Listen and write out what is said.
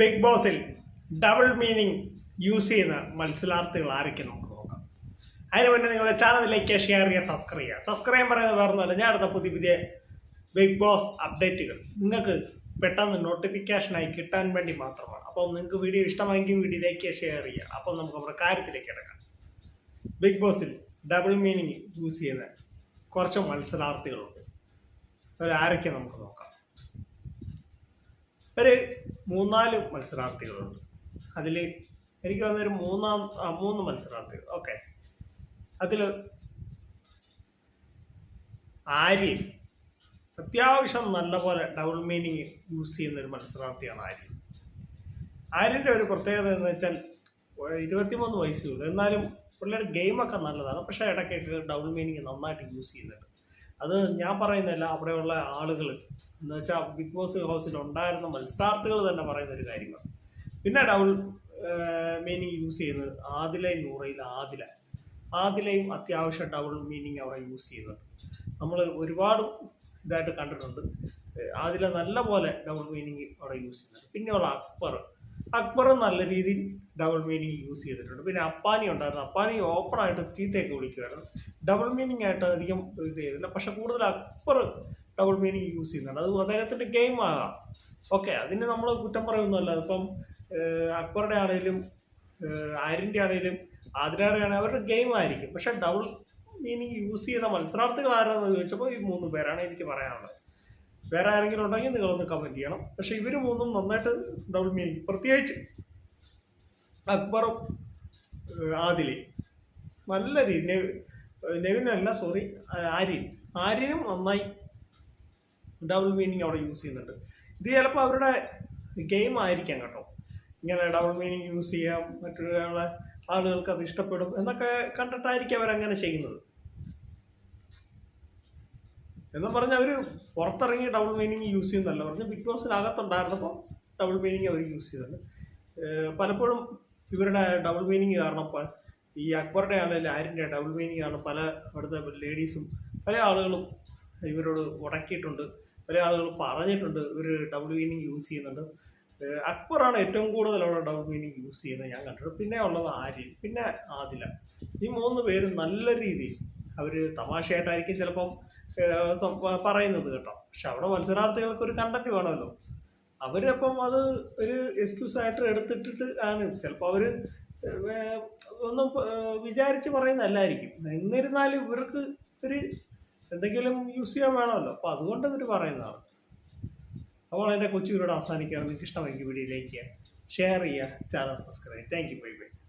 Big ബോസിൽ double meaning use ചെയ്യുന്ന മത്സരാർത്ഥികൾ ആരൊക്കെ നമുക്ക് നോക്കാം. അതിന് മുന്നേ നിങ്ങളുടെ ചാനലിലേക്ക് ഷെയർ ചെയ്യുക സബ്സ്ക്രൈബ് ചെയ്യുക. സബ്സ്ക്രൈബ് പറയുന്നത് വേറൊന്നുമല്ല ഞാൻ അടുത്ത പുതിയ പുതിയ ബിഗ് ബോസ് അപ്ഡേറ്റുകൾ നിങ്ങൾക്ക് പെട്ടെന്ന് നോട്ടിഫിക്കേഷനായി കിട്ടാൻ വേണ്ടി മാത്രമാണ്. അപ്പോൾ നിങ്ങൾക്ക് വീഡിയോ ഇഷ്ടമായെങ്കിൽ വീഡിയോയിലേക്ക് ഷെയർ ചെയ്യുക. അപ്പോൾ നമുക്ക് നമ്മുടെ കാര്യത്തിലേക്ക് കിടക്കാം. ബിഗ് ബോസിൽ ഡബിൾ മീനിങ് യൂസ് ചെയ്യുന്ന കുറച്ച് മത്സരാർത്ഥികളുണ്ട്. അവരാരൊക്കെ നമുക്ക് നോക്കാം. ഒരു മൂന്നാൽ മത്സരാർത്ഥികളുണ്ട്. അതിൽ എനിക്ക് വന്നൊരു മൂന്നാം മൂന്ന് മത്സരാർത്ഥികൾ. ഓക്കെ. അതിൽ ആര്യൻ. അത്യാവശ്യം നല്ലപോലെ ഡബിൾ മീനിങ് യൂസ് ചെയ്യുന്ന ഒരു മത്സരാർത്ഥിയാണ് ആര്യൻ. ആര്യന്റെ ഒരു പ്രത്യേകത എന്ന് വെച്ചാൽ ഇരുപത്തിമൂന്ന് വയസ്സേ ഉള്ളൂ. എന്നാലും പിള്ളേർ ഗെയിമൊക്കെ നല്ലതാണ്. പക്ഷേ ഇടയ്ക്കൊക്കെ ഡബിൾ മീനിങ് നന്നായിട്ട് യൂസ് ചെയ്യുന്നുണ്ട്. അത് ഞാൻ പറയുന്നില്ല അവിടെയുള്ള ആളുകൾ എന്ന് വെച്ചാൽ ബിഗ് ബോസ് ഹൗസിൽ ഉണ്ടായിരുന്ന മത്സരാർത്ഥികൾ തന്നെ പറയുന്ന ഒരു കാര്യമാണ് പിന്നെ ഡബിൾ മീനിങ് യൂസ് ചെയ്യുന്നത് ആദിലയും നൂറയിൽ ആദില. ആദിലയും അത്യാവശ്യം ഡബിൾ മീനിങ് അവിടെ യൂസ് ചെയ്യുന്നുണ്ട്. നമ്മൾ ഒരുപാട് ഇതായിട്ട് കണ്ടിട്ടുണ്ട്. ആദില നല്ല പോലെ ഡബിൾ മീനിങ് അവിടെ യൂസ് ചെയ്യുന്നുണ്ട്. പിന്നെയുള്ള അക്ബർ അക്ബറും നല്ല രീതിയിൽ ഡബിൾ മീനിങ് യൂസ് ചെയ്തിട്ടുണ്ട്. പിന്നെ അപ്പാനി ഉണ്ടായിരുന്നു. അപ്പാനി ഓപ്പൺ ഓപ്പണായിട്ട് ചീത്തയൊക്കെ വിളിക്കുമായിരുന്നു. ഡബിൾ മീനിങ് ആയിട്ട് അധികം ഇത് ചെയ്തില്ല. പക്ഷെ കൂടുതൽ അക്ബർ ഡബിൾ മീനിങ് യൂസ് ചെയ്യുന്നുണ്ട്. അത് അദ്ദേഹത്തിന്റെ ഗെയിം ആകാം. ഓക്കെ അതിന് നമ്മൾ കുറ്റം പറയുന്നല്ല അതിപ്പം അക്ബറുടെ ആണെങ്കിലും ആര്യന്റെ ആണെങ്കിലും ആതിരയുടെ ആണെങ്കിലും അവരുടെ ഗെയിം ആയിരിക്കും. പക്ഷെ ഡബിൾ മീനിങ് യൂസ് ചെയ്ത മത്സരാർത്ഥികൾ ആരാണെന്ന് ചോദിച്ചപ്പോൾ ഈ മൂന്ന് പേരാണ് എനിക്ക് പറയാനുള്ളത്. വേറെ ആരെങ്കിലും ഉണ്ടെങ്കിൽ നിങ്ങളൊന്ന് കമന്റ് ചെയ്യണം. പക്ഷെ ഇവർ മൂന്നും നന്നായിട്ട് ഡബിൾ മീനിങ് പ്രത്യേകിച്ച് അക്ബറും ആദിലി. നല്ല രീതി നെവിൻ നെവിനല്ല സോറി ആര്യൻ. ആര്യനും നന്നായി ഡബിൾ മീനിങ് അവിടെ യൂസ് ചെയ്യുന്നുണ്ട്. ഇത് ചിലപ്പോൾ അവരുടെ ഗെയിം ആയിരിക്കാം കേട്ടോ. ഇങ്ങനെ ഡബിൾ മീനിങ് യൂസ് ചെയ്യാം മറ്റുള്ള ആളുകൾക്ക് അത് ഇഷ്ടപ്പെടും എന്നൊക്കെ കണ്ടിട്ടായിരിക്കും അവരങ്ങനെ ചെയ്യുന്നത്. എന്നും പറഞ്ഞ അവർ പുറത്തിറങ്ങി ഡബിൾ മീനിങ് യൂസ് ചെയ്യുന്നതല്ല. പറഞ്ഞ് ബിഗ് ബോസിനകത്തുണ്ടായിരുന്നപ്പോൾ ഡബിൾ മീനിങ് അവർ യൂസ് ചെയ്തത്. പലപ്പോഴും ഇവരുടെ ഡബിൾ മീനിങ് കാരണം ഈ അക്ബറുടെ ആണെങ്കിലും ആര്യന്റെ ഡബിൾ മീനിങ് ആണ് പല അവിടുത്തെ ലേഡീസും പല ആളുകളും ഇവരോട് ഉടക്കിയിട്ടുണ്ട്. പല ആളുകളും പറഞ്ഞിട്ടുണ്ട് ഇവർ ഡബിൾ മീനിങ് യൂസ് ചെയ്യുന്നുണ്ട്. അക്ബറാണ് ഏറ്റവും കൂടുതൽ അവിടെ ഡബിൾ മീനിങ് യൂസ് ചെയ്യുന്നത്. ഞാൻ കണ്ടിട്ടുണ്ട്. പിന്നെ ഉള്ളത് ആര്യൻ പിന്നെ ആദില. ഈ മൂന്ന് പേരും നല്ല രീതിയിൽ അവർ തമാശയായിട്ടായിരിക്കും ചിലപ്പം പറയുന്നത് കേട്ടോ. പക്ഷെ അവിടെ മത്സരാർത്ഥികൾക്ക് ഒരു കണ്ടന്റ് വേണമല്ലോ അവരപ്പം അത് ഒരു എക്സ്ക്യൂസ് ആയിട്ട് എടുത്തിട്ടിട്ട് ആണ്. ചിലപ്പോൾ അവർ ഒന്നും വിചാരിച്ച് പറയുന്നതല്ലായിരിക്കും. എന്നിരുന്നാലും ഇവർക്ക് ഒരു എന്തെങ്കിലും യൂസ് ചെയ്യാൻ വേണമല്ലോ. അപ്പോൾ അതുകൊണ്ട് ഇവർ പറയുന്നതാണ്. അപ്പോൾ എന്റെ കൊച്ചു ഇവരോട് അവസാനിക്കുകയാണ്. നിങ്ങൾക്ക് ഇഷ്ടമെങ്കിൽ വീഡിയോയിലേക്ക് ഷെയർ ചെയ്യുക channel subscribe thank you bye bye